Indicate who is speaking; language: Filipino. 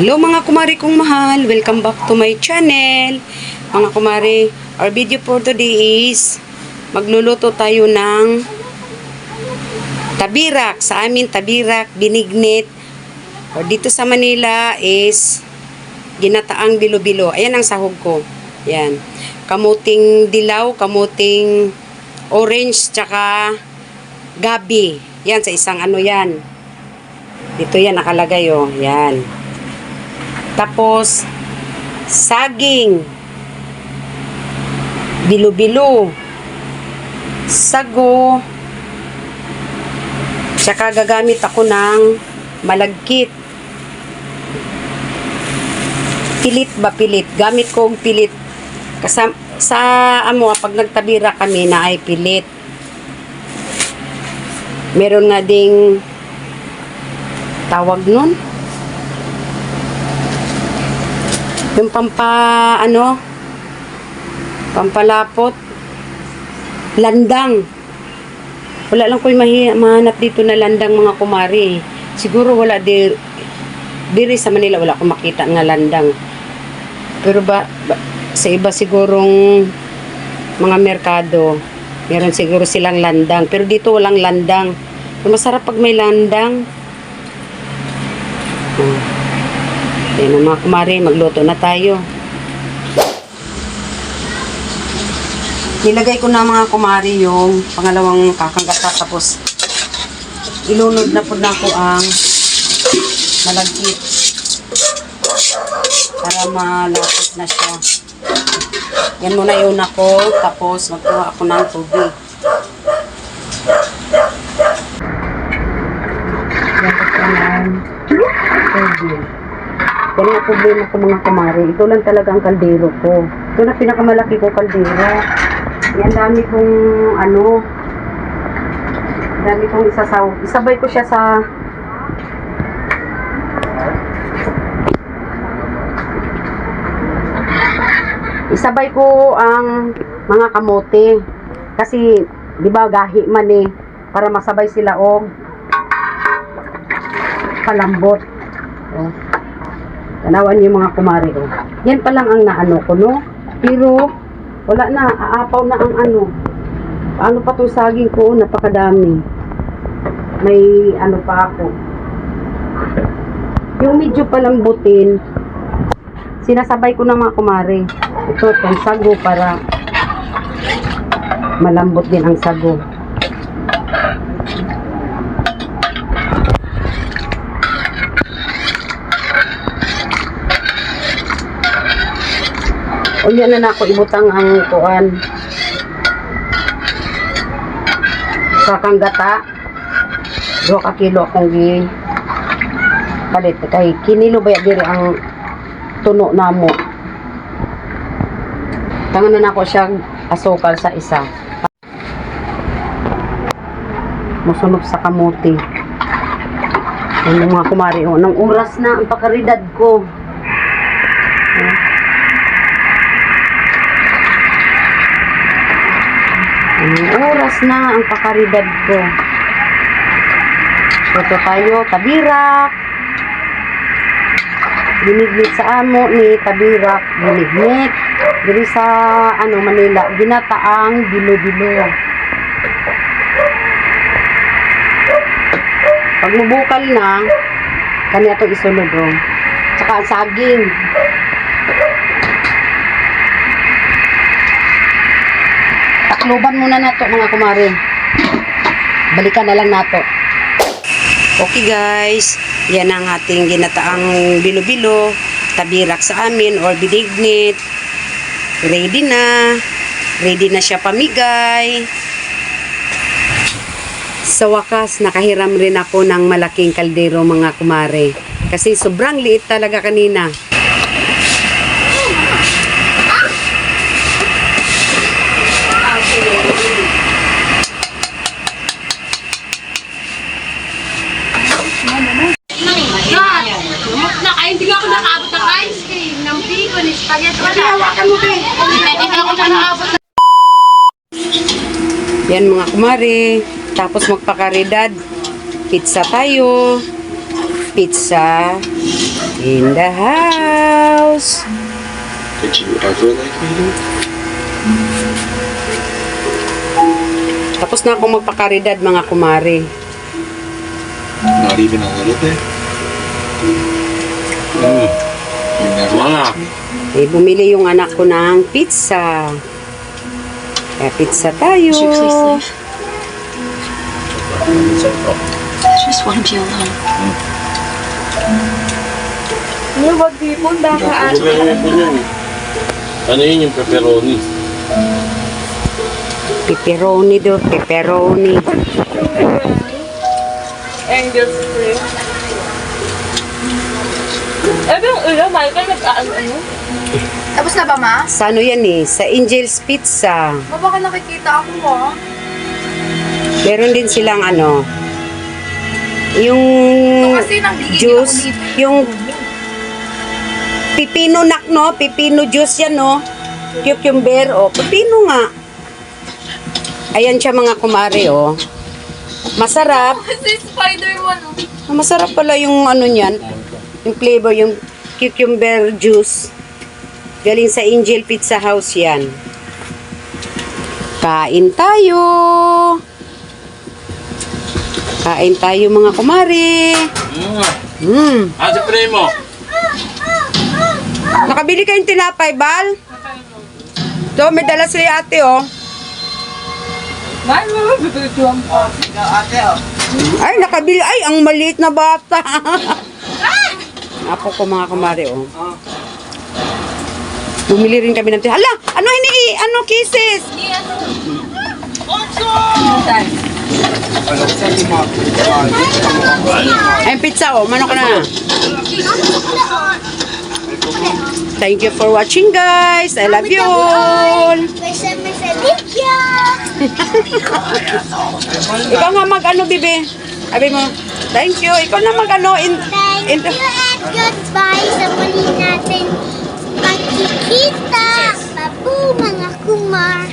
Speaker 1: Hello mga kumari kong mahal, welcome back to my channel. Mga kumari, our video for today is magluluto tayo ng tabirak. Sa amin tabirak, binignit. Or dito sa Manila is ginataang bilo-bilo. Ayan ang sahog ko. Yan. Kamuting dilaw, kamuting orange, tsaka gabi. Yan, sa isang ano yan. Dito yan nakalagay oh. Yan. Tapos, saging. Bilo-bilo. Sago. Tsaka gagamit ako ng malagkit. Pilit ba pilit? Gamit ko ang pilit. Kasam sa amo, pag nagtabira kami na ay pilit. Meron nga ding tawag nun. Yung pampa, ano, pampalapot, landang. Wala lang ko yung mahi- mahanap dito na landang mga kumari. Siguro wala di, diri sa Manila wala ko makita nga landang. Pero ba, ba- sa iba sigurong mga merkado, meron siguro silang landang. Pero dito walang landang. Masarap pag may landang. Hmm. Yan na mga kumari, magluto na tayo. Nilagay ko na mga kumari yung pangalawang kakanggata tapos ilunod na po na ko ang malagkit para malapot na siya. Yan muna yung una ko tapos magkuha ako ng tubig. Yan ko ng tubig. Problema ko mga kumari. Ito lang talaga ang kaldero ko. Ito na pinakamalaki ko kaldero. Yan dami kong ano, dami kong isasaw. Isabay ko siya sa Isabay ko ang mga kamote. Kasi, di ba, gahi man eh. Para masabay sila og kalambot. Oh. Tanawan niyo mga kumari oh. Yan pa lang ang naano ko, no? Pero, wala na, aapaw na ang ano. Paano pa tong saging ko? Napakadami. May ano pa ako. Yung medyo palambutin, sinasabay ko na mga kumari. Ito, itong sago para malambot din ang sago. Yan na na ako ibutang ang kuan. Kakanggata. Do ka kilo akong gi palit kay kinilo ba diri ang tuno namo. Tangan na nako siya asukal sa isa. Musunog sa kamuti. Ang mga kumari, oh, nang oras na ang pakaridad ko. Oras na ang pakaridad ko. Ito tayo, tabirak. Binignit sa amo ni tabirak. Binignit. Diri sa ano Manila, ginataang bilo-bilo. Pag mabukal na, kanya to isunod oh. Tsaka saging. Takloban muna nato mga kumare. Balikan na lang nato. Okay guys, yan ang ating ginataang bilo-bilo, tabirak sa amin or binignit. Ready na. Ready na siya pamigay. Sa wakas, nakahiram rin ako ng malaking kaldero mga kumare. Kasi sobrang liit talaga kanina.
Speaker 2: God! Na, ay, hindi ako nakaabot ng ice cream, ng bacon, spaghetti, wala. Hawakan mo, babe. Hindi ako nakaabot ng
Speaker 1: Yan mga kumare. Tapos magpakaridad. Pizza tayo. pizza in the house.
Speaker 3: Did you ever like me?
Speaker 1: Tapos na ako magpakaridad mga kumari.
Speaker 3: Not even a little bit?
Speaker 4: Mm.
Speaker 3: You
Speaker 4: Mga.
Speaker 1: Eh, bumili yung anak ko ng pizza. Kaya pizza tayo.
Speaker 2: Just want to be alone.
Speaker 4: Ano yun yung pepperoni?
Speaker 1: Pepperoni do, pepperoni.
Speaker 5: Angel's cream. Ebe yung ulo, Michael, nag-ano ano?
Speaker 6: Tapos na ba, ma?
Speaker 1: Sa ano yan eh? Sa Angel's Pizza.
Speaker 6: Ma, baka nakikita ako mo.
Speaker 1: Meron din silang ano, yung
Speaker 6: Kasi ako
Speaker 1: juice,
Speaker 6: dito.
Speaker 1: yung pipino nak no, pipino juice yan no. Cucumber o pipino nga. Ayan siya mga kumare oh. Masarap.
Speaker 6: Kasi Spider-Man, oh.
Speaker 1: Masarap pala yung ano niyan. Yung flavor, yung cucumber juice. Galing sa Angel Pizza House yan. Kain tayo. Kain tayo mga kumari.
Speaker 4: Mm.
Speaker 1: Hmm.
Speaker 4: Ah, si Primo.
Speaker 1: Nakabili kayong tinapay, Bal? So, may dala si ate, oh.
Speaker 5: Ay, mama, bibigyan ko.
Speaker 1: Ay, nakabili. Ay, ang maliit na bata. Apo ko mga kumari, oh. Bumili rin kami ng. Hala, ano hini, ano kisses? Ay, pizza, oh. Manok na. Thank you for watching, guys. I love you all. Ikaw nga mag-ano, bibi. Sabi mo, thank you. Ikaw na mag-ano. In, in,
Speaker 7: And goodbye sa muli natin pagkikita. Babu mga kumar.